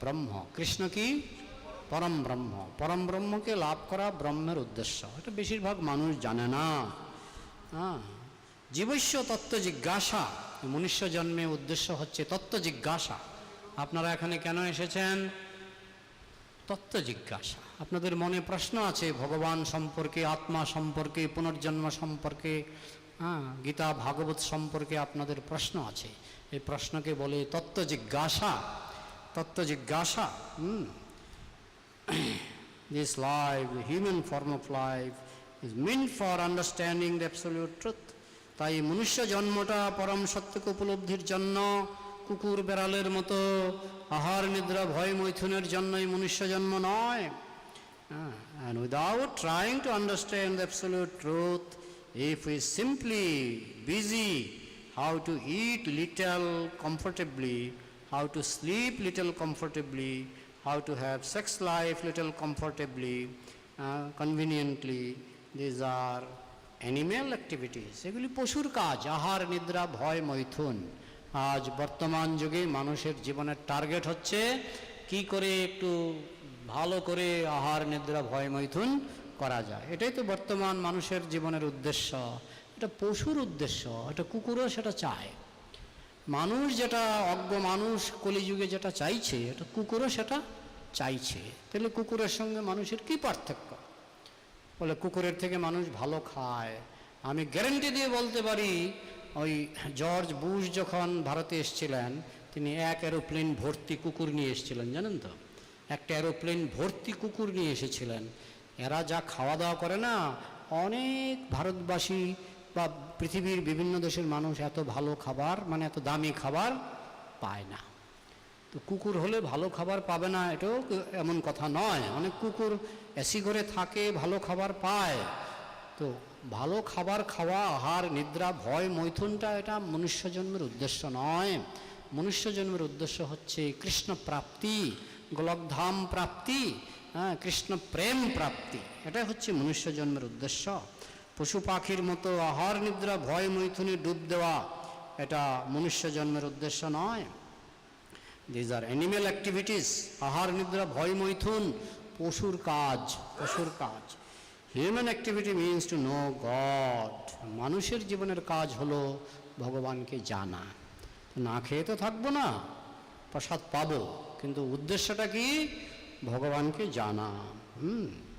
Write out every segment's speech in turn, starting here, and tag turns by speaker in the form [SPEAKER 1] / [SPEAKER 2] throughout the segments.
[SPEAKER 1] ব্রহ্ম। কৃষ্ণ কি? পরম ব্রহ্ম। পরম ব্রহ্মকে লাভ করা ব্রহ্মের উদ্দেশ্য। এটা বেশিরভাগ মানুষ জানে না। হ্যাঁ জীবস্য তত্ত্ব জিজ্ঞাসা। মনুষ্য জন্মে উদ্দেশ্য হচ্ছে তত্ত্ব জিজ্ঞাসা। আপনারা এখানে কেন এসেছেন? তত্ত্ব জিজ্ঞাসা। আপনাদের মনে প্রশ্ন আছে, ভগবান সম্পর্কে, আত্মা সম্পর্কে, পুনর্জন্ম সম্পর্কে? হ্যাঁ গীতা, ভাগবত সম্পর্কে আপনাদের প্রশ্ন আছে। এই প্রশ্নকে বলে তত্ত্ব জিজ্ঞাসা। তত্ত্ব জিজ্ঞাসা হুম this life, the human form of life, is meant for understanding the. তাই মনুষ্য জন্মটা পরম সত্যকে উপলব্ধির জন্য কুকুর বেড়ালের মতো আহার নিদ্রা ভয় মৈথুনের জন্যই মনুষ্য জন্ম নয় and without trying to understand the absolute truth if we simply busy how to eat little comfortably how to sleep little comfortably, how to have sex life little comfortably, uh, conveniently. These are animal activities. এগুলি পশুর কাজ আহার নিদ্রা ভয় মৈথুন আজ বর্তমান যুগে মানুষের জীবনের টার্গেট হচ্ছে কি করে একটু ভালো করে আহার নিদ্রা ভয় মৈথুন করা যায় এটাই তো বর্তমান মানুষের জীবনের উদ্দেশ্য এটা পশুর উদ্দেশ্য এটা কুকুরও সেটা চায় মানুষ যেটা অজ্ঞ মানুষ কলিযুগে যেটা চাইছে, এটা কুকুরও সেটা চাইছে। তাহলে কুকুরের সঙ্গে মানুষের কি পার্থক্য? বলে কুকুরের থেকে মানুষ ভালো খায়। আমি গ্যারেন্টি দিয়ে বলতে পারি, ওই জর্জ বুশ যখন ভারতে এসেছিলেন, তিনি এক এরোপ্লেন ভর্তি কুকুর নিয়ে এসেছিলেন, জানেন তো? একটা এরোপ্লেন ভর্তি কুকুর নিয়ে এসেছিলেন। এরা যা খাওয়া দাওয়া করে না, অনেক ভারতবাসী বা পৃথিবীর বিভিন্ন দেশের মানুষ এত ভালো খাবার মানে এত দামি খাবার পায় না। তো কুকুর হলে ভালো খাবার পাবে না, এটাও এমন কথা নয়। অনেক কুকুর এসি করে থাকে, ভালো খাবার পায়। তো ভালো খাবার খাওয়া, আহার, নিদ্রা, ভয়, মৈথুনটা এটা মনুষ্য জন্মের উদ্দেশ্য নয়। মনুষ্য জন্মের উদ্দেশ্য হচ্ছে কৃষ্ণ প্রাপ্তি, গোলকধাম প্রাপ্তি হ্যাঁ কৃষ্ণ প্রেম প্রাপ্তি। এটাই হচ্ছে মনুষ্য জন্মের উদ্দেশ্য। পশু পাখির মতো আহার নিদ্রা, ভয় মৈথুনে ডুব দেওয়া, এটা মনুষ্য জন্মের উদ্দেশ্য নয়। দিজ আর অ্যানিম্যাল অ্যাক্টিভিটিস আহার নিদ্রা, ভয় মৈথুন, পশুর কাজ পশুর কাজ। Human activity means to know God মানুষের জীবনের কাজ হলো ভগবানকে জানা। না খেয়ে তো থাকব না, প্রসাদ পাবো, কিন্তু উদ্দেশ্যটা কি? ভগবানকে জানা। হুম।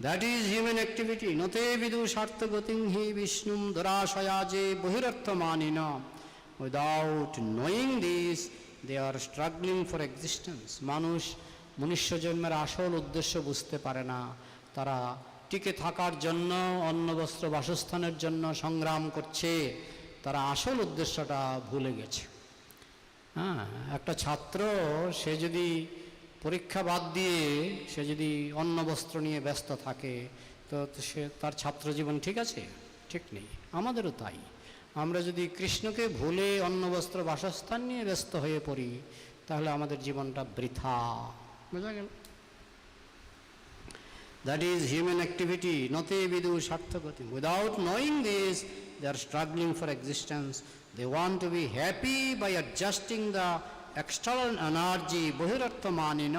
[SPEAKER 1] দ্যাট ইজ হিউম্যান অ্যাক্টিভিটি নতে বিদু স্বার্থগতিং হি বিষ্ণুম দরাশয়া যে বহিরর্থ মানি না without knowing this they are struggling for existence মানুষ মনুষ্য জন্মের আসল উদ্দেশ্য বুঝতে পারে না তারা টিকে থাকার জন্য অন্ন বস্ত্র বাসস্থানের জন্য সংগ্রাম করছে তারা আসল উদ্দেশ্যটা ভুলে গেছে হ্যাঁ একটা ছাত্র সে যদি পরীক্ষা বাদ দিয়ে সে যদি অন্ন বস্ত্র নিয়ে ব্যস্ত থাকে, তো সে তার ছাত্র জীবন ঠিক আছে? ঠিক নেই। আমাদেরও তাই। আমরা যদি কৃষ্ণকে ভুলে অন্ন বস্ত্র বাসস্থান নিয়ে ব্যস্ত হয়ে পড়ি, তাহলে আমাদের জীবনটা বৃথা। বোঝা গেল? দ্যাট ইজ হিউম্যান অ্যাক্টিভিটি নতে বিদু সার্থকতি। Without knowing this they are struggling for existence they want to be happy by adjusting the external energy বহিরর্থ মানি ন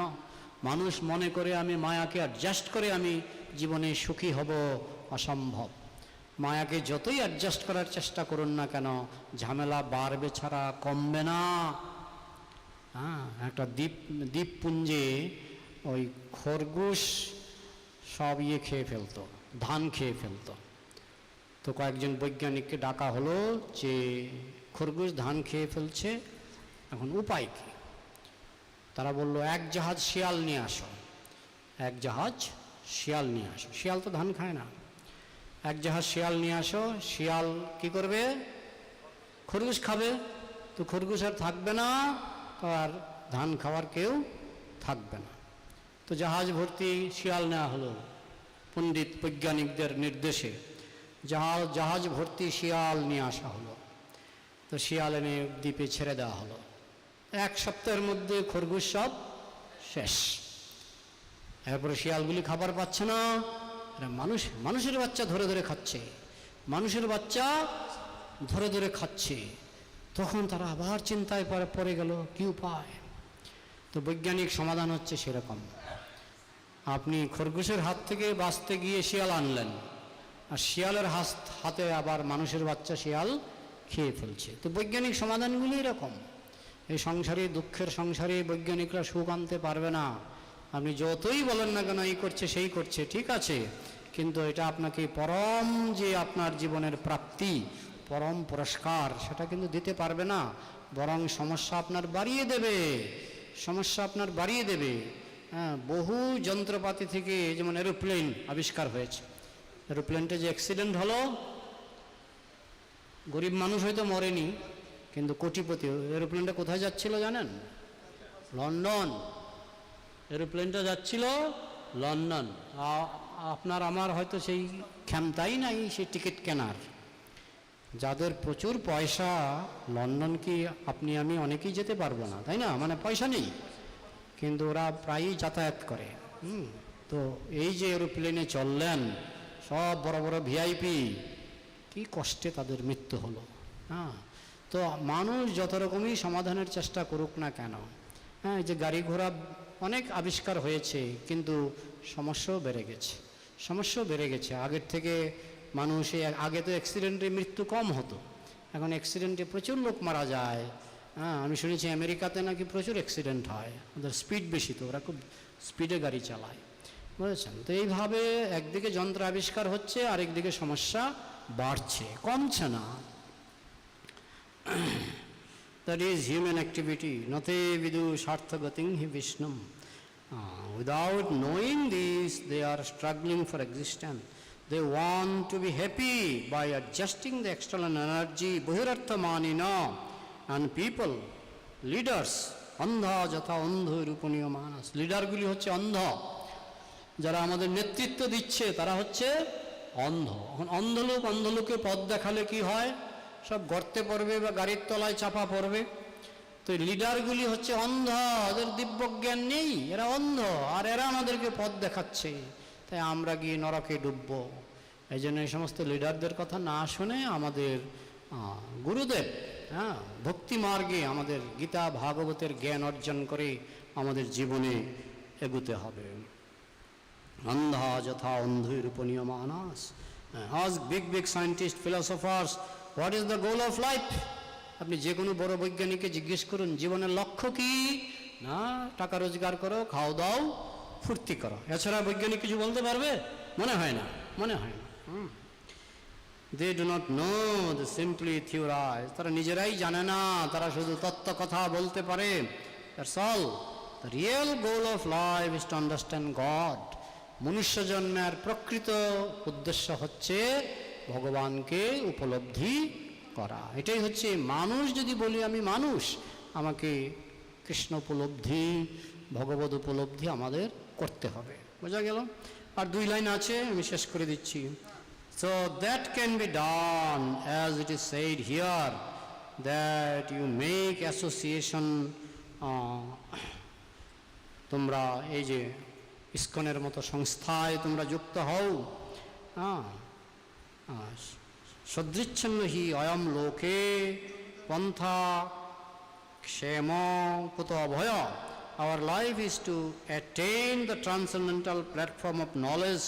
[SPEAKER 1] মানুষ মনে করে আমি মায়াকে অ্যাডজাস্ট করে আমি জীবনে সুখী হব, অসম্ভব। মায়াকে যতই অ্যাডজাস্ট করার চেষ্টা করুন না কেন, ঝামেলা বাড়বে ছাড়া কমবে না। হ্যাঁ একটা দ্বীপ, দ্বীপপুঞ্জে ওই খরগোশ সব ইয়ে খেয়ে ফেলতো, ধান খেয়ে ফেলতো। তো কয়েকজন বৈজ্ঞানিককে ডাকা হলো যে খরগোশ ধান খেয়ে ফেলছে এখন উপায় কি? তারা বলল, এক জাহাজ শিয়াল নিয়ে আসো। এক জাহাজ শিয়াল নিয়ে আসো? শিয়াল তো ধান খায় না। এক জাহাজ শিয়াল নিয়ে আসো। শিয়াল কি করবে? খরগোশ খাবে। তো খরগোশ আর থাকবে না। আর ধান খাওয়ার কেউ থাকবে না। তো জাহাজ ভর্তি শিয়াল নেওয়া হলো। পণ্ডিত বৈজ্ঞানিকদের নির্দেশে জাহাজ জাহাজ ভর্তি শিয়াল নিয়ে আসা হলো। তো শিয়াল এনে দ্বীপে ছেড়ে দেওয়া হলো। এক সপ্তাহের মধ্যে খরগোশ সব শেষ। এরপরে শিয়ালগুলি খাবার পাচ্ছে না। মানুষ, মানুষের বাচ্চা ধরে ধরে খাচ্ছে। মানুষের বাচ্চা ধরে ধরে খাচ্ছে। তখন তারা আবার চিন্তায় পরে পড়ে গেল, কি উপায়? তো বৈজ্ঞানিক সমাধান হচ্ছে সেরকম। আপনি খরগোশের হাত থেকে বাঁচতে গিয়ে শিয়াল আনলেন, আর শিয়ালের হাত, হাতে আবার মানুষের বাচ্চা শিয়াল খেয়ে ফেলছে। তো বৈজ্ঞানিক সমাধানগুলি এরকম। এই সংসারে, দুঃখের সংসারে বৈজ্ঞানিকরা সুখ আনতে পারবে না। আপনি যতই বলেন না কেন, এই করছে, সেই করছে, ঠিক আছে? কিন্তু এটা আপনাকে পরম যে আপনার জীবনের প্রাপ্তি, পরম পুরস্কার, সেটা কিন্তু দিতে পারবে না। বরং সমস্যা আপনার বাড়িয়ে দেবে। সমস্যা আপনার বাড়িয়ে দেবে। হ্যাঁ বহু যন্ত্রপাতি থেকে যেমন এরোপ্লেন আবিষ্কার হয়েছে। এরোপ্লেনটা যে অ্যাক্সিডেন্ট হলো, গরিব মানুষ হয়তো মরেনি। কিন্তু কোটিপতি, এরোপ্লেনটা কোথায় যাচ্ছিল জানেন? লন্ডন। এরোপ্লেনটা যাচ্ছিল লন্ডন। আপনার আমার হয়তো সেই ক্ষমতাই নাই, সেই টিকিট কেনার। যাদের প্রচুর পয়সা, লন্ডন কি আপনি, আমি অনেকেই যেতে পারব না, তাই না? মানে পয়সা নেই। কিন্তু ওরা প্রায়ই যাতায়াত করে। হুম, তো এই যে এরোপ্লেনে চললেন, সব বড় বড় ভিআইপি, কি কষ্টে তাদের মৃত্যু হলো। হ্যাঁ। তো মানুষ যত রকমই সমাধানের চেষ্টা করুক না কেন হ্যাঁ যে গাড়ি ঘোড়া অনেক আবিষ্কার হয়েছে, কিন্তু সমস্যাও বেড়ে গেছে, সমস্যাও বেড়ে গেছে। আগের থেকে মানুষ আগে তো অ্যাক্সিডেন্টে মৃত্যু কম হতো, এখন অ্যাক্সিডেন্টে প্রচুর লোক মারা যায়। হ্যাঁ আমি শুনেছি আমেরিকাতে নাকি প্রচুর অ্যাক্সিডেন্ট হয়, ওদের স্পিড বেশি তো, ওরা খুব স্পিডে গাড়ি চালায়, বুঝেছেন? তো এইভাবে একদিকে যন্ত্র আবিষ্কার হচ্ছে, আরেকদিকে সমস্যা বাড়ছে, কমছে না। That is human activity. Nate vidu sarthagating hi vishnum. Uh, without knowing this, they are struggling for existence. They want to be happy by adjusting the external energy, buhirartha manina, and people, leaders, Andha যথা অন্ধ রূপনীয় মানস লিডারগুলি হচ্ছে অন্ধ যারা আমাদের নেতৃত্ব দিচ্ছে তারা হচ্ছে অন্ধ এখন অন্ধ লোক অন্ধ লোকে পথ দেখালে কি হয় সব গর্তে পড়বে বা গাড়ির তলায় চাপা পড়বে। তো লিডারগুলি হচ্ছে অন্ধ, ওদের দিব্যজ্ঞান নেই, এরা অন্ধ, আর এরা আমাদেরকে পথ দেখাচ্ছে। তাই আমরা গিয়ে নরকে ডুববো। এই জন্য এই সমস্ত লিডারদের কথা না শুনে আমাদের গুরুদেব হ্যাঁ ভক্তি মার্গে আমাদের গীতা, ভাগবতের জ্ঞান অর্জন করে আমাদের জীবনে এগুতে হবে। অন্ধা যথা অন্ধৈরূপনীয় মানাস আজ big big scientist, philosophers what is the goal of life আপনি যে কোনো বড় বৈজ্ঞানিককে জিজ্ঞেস করুন, জীবনের লক্ষ্য কি? না, টাকা রোজগার করো, খাও দাও, ফুর্তি করো। এছাড়া বৈজ্ঞানিক কিছু বলতে পারবে? মনে হয় না, মনে হয় না। They do not know the simply theorise তারা নিজেরাই জানে না, তারা শুধু তত্ত্ব কথা বলতে পারে। The real goal of life is to understand God মনুষ্য জন্মের প্রকৃত উদ্দেশ্য হচ্ছে ভগবানকে উপলব্ধি করা। এটাই হচ্ছে মানুষ যদি বলি আমি মানুষ আমাকে কৃষ্ণ উপলব্ধি ভগবত উপলব্ধি আমাদের করতে হবে। বোঝা গেল? আর দুই লাইন আছে আমি শেষ করে দিচ্ছি। That can be done as it is said here that you make association uh, তোমরা এই যে ইস্কনের মতো সংস্থায় তোমরা যুক্ত হও। হ্যাঁ সদৃচ্ছন্ন হি অয়ম লোকে পন্থা ক্ষেম কুত অভয় our life is to attain the transcendental platform of knowledge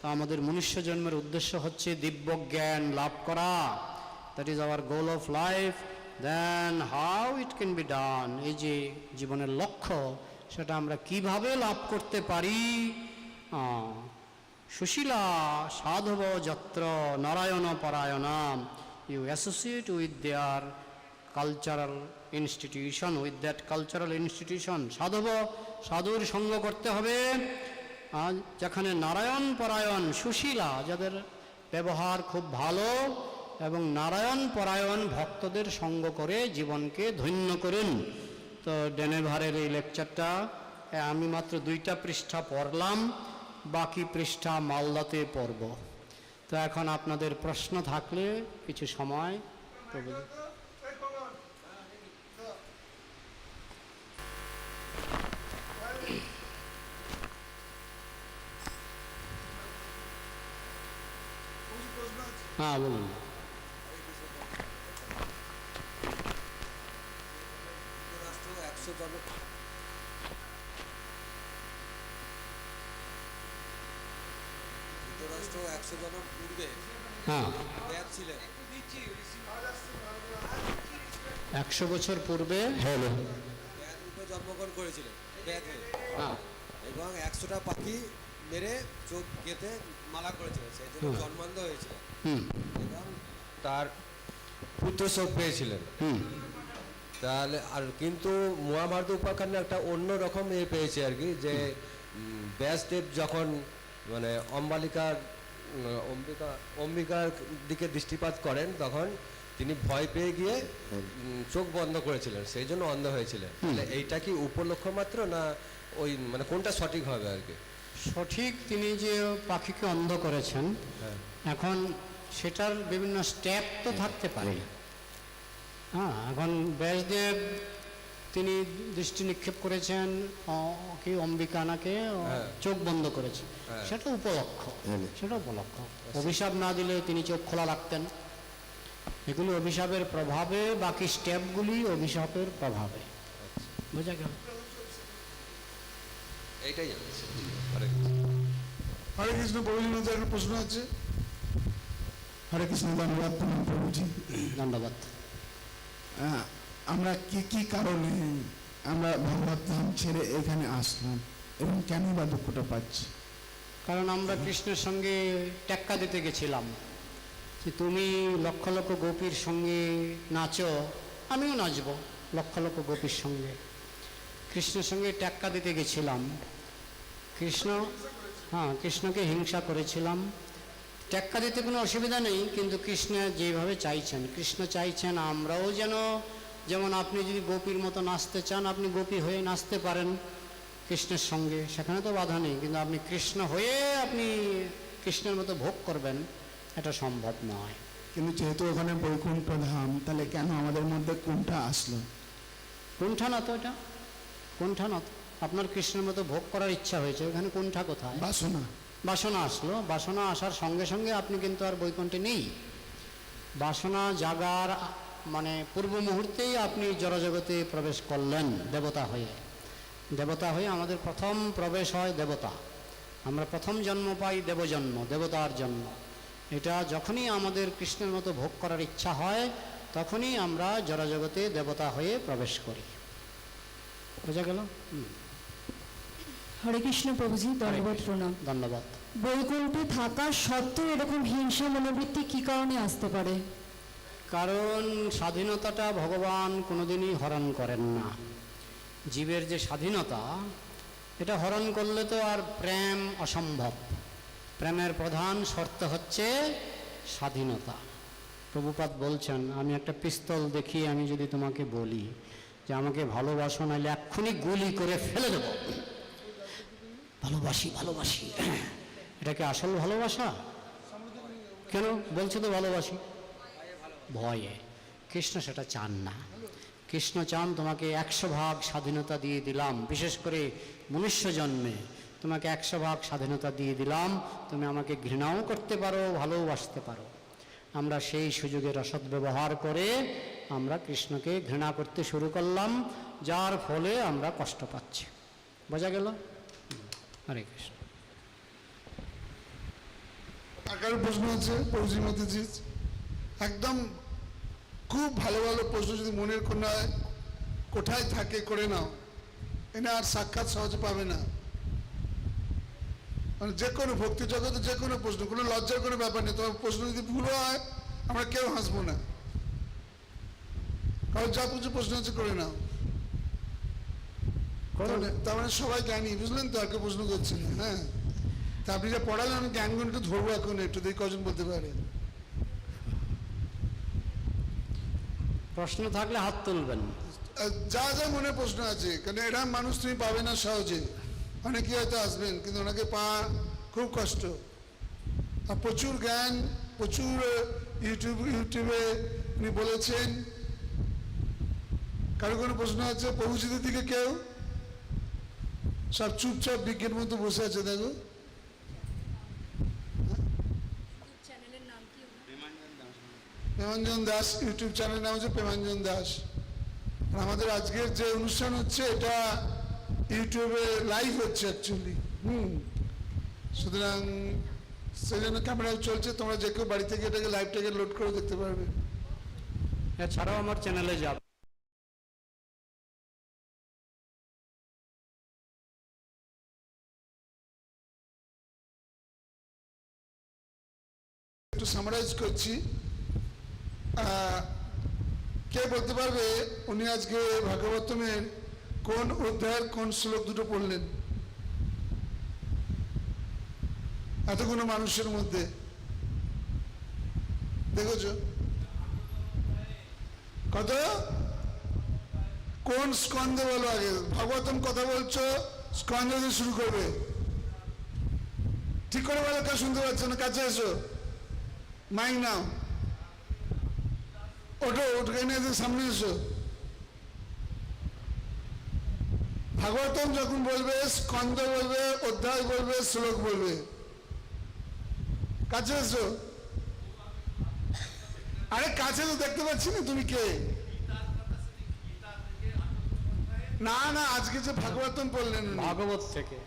[SPEAKER 1] তা আমাদের মনুষ্য জন্মের উদ্দেশ্য হচ্ছে দিব্য জ্ঞান লাভ করা that is our goal of life then how it can be done এই যে জীবনের লক্ষ্য, সেটা আমরা কীভাবে লাভ করতে পারি? সুশীলা সাধব যত্র নারায়ণ পরায়ণাম। You associate with their cultural institution with that cultural institution সাধব, সাধুর সঙ্গ করতে হবে। যেখানে নারায়ণ পরায়ণ, সুশীলা, যাদের ব্যবহার খুব ভালো, এবং নারায়ণ পরায়ণ ভক্তদের সঙ্গ করে জীবনকে ধন্য করুন। তো ডেনেভারের এই লেকচারটা, আমি মাত্র দুইটা পৃষ্ঠা পড়লাম। বাকি পৃষ্ঠা মালদাতে পর্ব তো এখন আপনাদের প্রশ্ন থাকলে কিছু সময় হ্যাঁ বলুন।
[SPEAKER 2] যুক্তরাষ্ট্র একশো জনের পূর্বে
[SPEAKER 1] হ্যাঁ।
[SPEAKER 2] ছিলেন।
[SPEAKER 1] একশো বছর পূর্বে হলো
[SPEAKER 2] জন্মগ্রহণ করেছিলেন হয়ে।
[SPEAKER 1] হ্যাঁ।
[SPEAKER 2] এবং একশোটা পাখি মেরে চোখ গেতে মালা করেছিলেন সেই জন্য জন্মান্ধ হয়েছিলেন।
[SPEAKER 1] হুম।
[SPEAKER 2] এবং তার পুত্র শোক পেয়েছিলেন।
[SPEAKER 1] হুম।
[SPEAKER 2] তাহলে আর কিন্তু মহাভারত উপাখ্যানে একটা অন্য রকম এ পেয়েছে আর কি যে ব্যাসদেব যখন মানে অম্বালিকার অম্বিকা অম্বিকার দিকে দৃষ্টিপাত করেন তখন তিনি ভয় পেয়ে গিয়ে চোখ বন্ধ করেছিলেন সেই জন্য অন্ধ হয়েছিলেন। এইটা কি উপলক্ষ মাত্র না ওই মানে কোনটা সঠিক হবে আর কি?
[SPEAKER 1] সঠিক তিনি যে পাখিকে অন্ধ করেছেন
[SPEAKER 2] হ্যাঁ।
[SPEAKER 1] এখন সেটার বিভিন্ন স্টেপ তো থাকতে পারে। হ্যাঁ এখন ব্যাসদেব তিনি দৃষ্টি নিক্ষেপ করেছেন অ- কি অম্বিকানাকে
[SPEAKER 2] হ্যাঁ।
[SPEAKER 1] চোখ বন্ধ করেছে।
[SPEAKER 2] হ্যাঁ।
[SPEAKER 1] সেটা উপলক্ষ। সেটা উপলক্ষ। অভিশাপ না দিলে তিনি চোখ খোলা রাখতেন। এগুলি অভিশাপের প্রভাবে বাকি স্টেপগুলি অভিশাপের প্রভাবে। বোঝা গেল?
[SPEAKER 2] এইটাই হরে
[SPEAKER 3] কৃষ্ণ। প্রভুজি মধ্যে একটা প্রশ্ন আছে? হরে কৃষ্ণ ধন্যবাদ প্রণাম প্রভুজি।
[SPEAKER 1] ধন্যবাদ।
[SPEAKER 3] আহ, আমরা কি কি কারণে আমরা ভগবত ধাম ছেড়ে এখানে আসলাম এবং কেন বা দুঃখটা পাচ্ছি?
[SPEAKER 1] কারণ আমরা কৃষ্ণের সঙ্গে টেক্কা দিতে গেছিলাম যে তুমি লক্ষ লক্ষ গোপীর সঙ্গে নাচো, আমিও নাচব লক্ষ লক্ষ গোপীর সঙ্গে। কৃষ্ণের সঙ্গে টেক্কা দিতে গেছিলাম। কৃষ্ণ হ্যাঁ কৃষ্ণকে হিংসা করেছিলাম। টেক্কা দিতে কোনো অসুবিধা নেই, কিন্তু কৃষ্ণ যেভাবে চাইছেন, কৃষ্ণ চাইছেন আমরাও যেন যেমন আপনি যদি গোপীর মতো নাচতে চান আপনি গোপী হয়ে নাচতে পারেন কৃষ্ণের সঙ্গে। সেখানে তো বাধা নেই কিন্তু আপনি কৃষ্ণ হয়ে আপনি কৃষ্ণের মতো ভোগ করবেন এটা সম্ভব নয়।
[SPEAKER 3] কিন্তু যেহেতু ওখানে বৈকুণ্ঠ ধাম তাহলে কেন আমাদের মধ্যে কোনটা আসলো?
[SPEAKER 1] কোনঠা না তো এটা? কোনঠা না আপনার কৃষ্ণের মতো ভোগ করার ইচ্ছা হয়েছে ওখানে কোনঠা কোথায়?
[SPEAKER 3] বাসনা।
[SPEAKER 1] বাসনা আসলো। বাসনা আসার সঙ্গে সঙ্গে আপনি কিন্তু আর বৈকুণ্ঠে নেই। বাসনা জাগার মানে পূর্ব মুহূর্তেই আপনি জড়জগতে প্রবেশ করলেন দেবতা হয়ে। দেবতা হয়ে আমাদের প্রথম প্রবেশ হয় দেবতা। আমরা প্রথম জন্ম পাই দেবজন্ম দেবতার জন্ম। এটা যখনই আমাদের কৃষ্ণের মতো ভোগ করার ইচ্ছা হয় তখনই আমরা জড়জগতে দেবতা হয়ে প্রবেশ করি। বোঝা গেল? হুম,
[SPEAKER 4] হরে কৃষ্ণ প্রভুজি ধন্যবাদ প্রণাম।
[SPEAKER 1] ধন্যবাদ।
[SPEAKER 4] বৈকুণ্ঠে থাকা সত্ত্বেও এরকম হিংসা মনোবৃত্তি কি কারণে আসতে পারে?
[SPEAKER 1] কারণ স্বাধীনতাটা ভগবান কোনোদিনই হরণ করেন না। জীবের যে স্বাধীনতা, এটা হরণ করলে তো আর প্রেম অসম্ভব। প্রেমের প্রধান শর্ত হচ্ছে স্বাধীনতা। প্রভুপাত বলছেন, আমি একটা পিস্তল দেখিয়ে আমি যদি তোমাকে বলি যে আমাকে ভালোবাসো, নাহলে এক্ষুনি গুলি করে ফেলে দেবো। ভালোবাসি ভালোবাসি। এটা কি আসল ভালোবাসা? কেন? বলছে তো ভালোবাসি। ভয়ে। কৃষ্ণ সেটা চান না। কৃষ্ণ চান, তোমাকে একশো ভাগ স্বাধীনতা দিয়ে দিলাম। বিশেষ করে মনুষ্য জন্মে তোমাকে একশো ভাগ স্বাধীনতা দিয়ে দিলাম। তুমি আমাকে ঘৃণাও করতে পারো ভালোবাসতে পারো। আমরা সেই সুযোগের অসৎ ব্যবহার করে আমরা কৃষ্ণকে ঘৃণা করতে শুরু করলাম, যার ফলে আমরা কষ্ট পাচ্ছি। বোঝা গেল? হরে কৃষ্ণ।
[SPEAKER 3] আর প্রশ্ন আছে একদম খুব ভালো ভালো প্রশ্ন যদি মনের কোনায় কোথায় থাকে করে নাও। এনে আর সাক্ষাৎ সহজে পাবে না। মানে যে কোনো ভক্তি জগতে যে কোনো প্রশ্ন কোনো লজ্জার কোনো ব্যাপার নেই। তোমার প্রশ্ন যদি ভুল হয় আমরা কেউ হাসবো না। কারণ যা পুজো প্রশ্ন হচ্ছে করে নাও। তার মানে- সবাই জ্ঞানী বুঝলেন তো? আর কেউ প্রশ্ন করছে না হ্যাঁ? তা আপনি যা পড়ালেন আমি জ্ঞানগুলো একটু ধরবো এখন একটু দেখি কজন বলতে পারে।
[SPEAKER 1] প্রশ্ন থাকলে হাত তুলবেন।
[SPEAKER 3] যা যা মনে প্রশ্ন আছে কারণ এরা মানুষ তুমি পাবে না সহজে। অনেকে হয়তো আসবেন, কিন্তু ওনাকে পাওয়া খুব কষ্ট। আর প্রচুর জ্ঞান, প্রচুর ইউটিউব ইউটিউবে উনি বলেছেন, কারও কোনো প্রশ্ন আছে? প্রভুজিদের দিকে কেউ, সব চুপচাপ বিজ্ঞান মতো বসে আছে, দেখো। প্রেমাঞ্জন দাস ইউটিউব চ্যানেল নাম হচ্ছে প্রেমাঞ্জন দাস। আর আমাদের আজকের যে অনুষ্ঠান হচ্ছে এটা ইউটিউবে লাইভ হচ্ছে অ্যাকচুয়ালি হুম। সুতরাং সেই জন্য ক্যামেরা চলছে তোমরা যে কেউ বাড়ি থেকে এটাকে লাইভটাকে লোড করে দেখতে পারবে।
[SPEAKER 1] এছাড়াও আমার চ্যানেলে যাবে।
[SPEAKER 3] একটু সামারাইজ করছি। কে বলতে পারবে উনি আজকে ভাগবতমের কোন অধ্যায়ের কোন শ্লোক দুটো পড়লেন? এতগুলো মানুষের মধ্যে। দেখেছ? কত? কোন স্কন্ধে বলো আগে? ভাগবতম কথা বলছো, স্কন্ধ দিয়ে শুরু করবে। ঠিক করে বলো কেউ শুনতে পাচ্ছে না? কাছে এসো। মাইক নাও। ওঠো এসে সামনে এসো। ভাগবতম যখন বলবে স্কন্দ বলবে অধ্যায় বলবে শ্লোক বলবে। কাছে এসো। আরে কাছে তো দেখতে পাচ্ছি না তুমি কে? না না আজকে যে ভাগবতম পড়লেন উনি।
[SPEAKER 1] ভাগবত থেকে।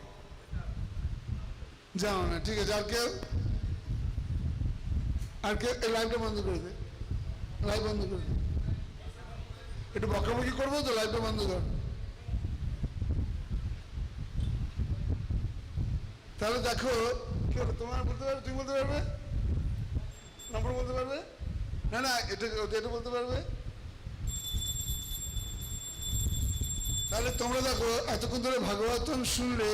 [SPEAKER 3] যাও না ঠিক আছে আর কেউ? আর কেউ লাইভটা বন্ধ করে দে। লাইভ বন্ধ করে দে একটু বকাবকি করব তো লাইভটা বন্ধ কর তাহলে দেখো, কি হলো? তোমার বলতে পারবে? তুমি বলতে পারবে? নম্বর বলতে পারবে? না না, এটা এটা বলতে পারবে? তাহলে তোমরা দেখো, এতক্ষণ ধরে ভাগবতন শুনলে